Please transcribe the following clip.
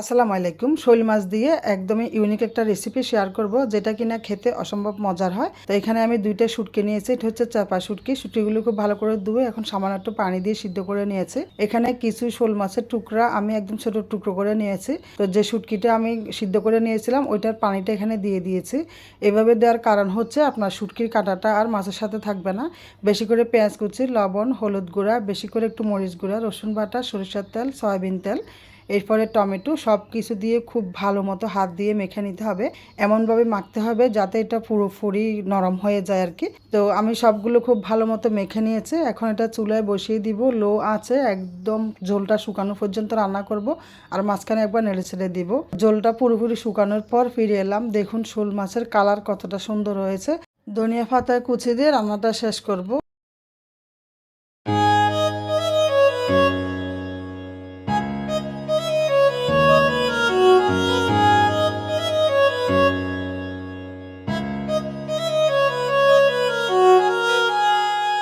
আসসালামু আলাইকুম। শৈল মাছ দিয়ে একদমই ইউনিক একটা রেসিপি শেয়ার করব, যেটা কিনা খেতে অসম্ভব মজার হয়। তো এখানে আমি দুইটা শুটকি নিয়েছি, এটা হচ্ছে চাপা শুটকি। শুটকিগুলো খুব ভালো করে ধুয়ে এখন সামান্য একটু পানি দিয়ে সিদ্ধ করে নিয়েছি। এখানে কিছু শোল মাছের টুকরা আমি একদম ছোট টুকরো করে নিয়েছি। তো যে শুটকিটা আমি সিদ্ধ করে নিয়েছিলাম, ওইটার পানিটা এখানে দিয়ে দিয়েছি। এভাবে দেওয়ার কারণ হচ্ছে আপনার শুটকির কাঁটাটা আর মাছের সাথে থাকবে না। বেশি করে পেঁয়াজ কুচি, লবণ, হলুদ গুঁড়া, বেশি করে একটু মরিচ গুঁড়া, রসুন বাটা, সরিষার তেল, সয়াবিন তেল এরপরে টমেটো সব কিছু দিয়ে খুব ভালো মতো হাত দিয়ে মেখে নিতে হবে। এমনভাবে মাখতে হবে যাতে এটা পুরোপুরি নরম হয়ে যায় আর কি। তো আমি সবগুলো খুব ভালো মতো মেখে নিয়েছি। এখন এটা চুলায় বসিয়ে দিব। লো আছে একদম ঝোলটা শুকানো পর্যন্ত রান্না করব আর মাঝখানে একবার নেড়ে ছেড়ে দিব। ঝোলটা পুরোপুরি শুকানোর পর ফিরে এলাম। দেখুন শোল মাছের কালার কতটা সুন্দর হয়েছে। ধনিয়া পাতায় কুচি দিয়ে রান্নাটা শেষ করব।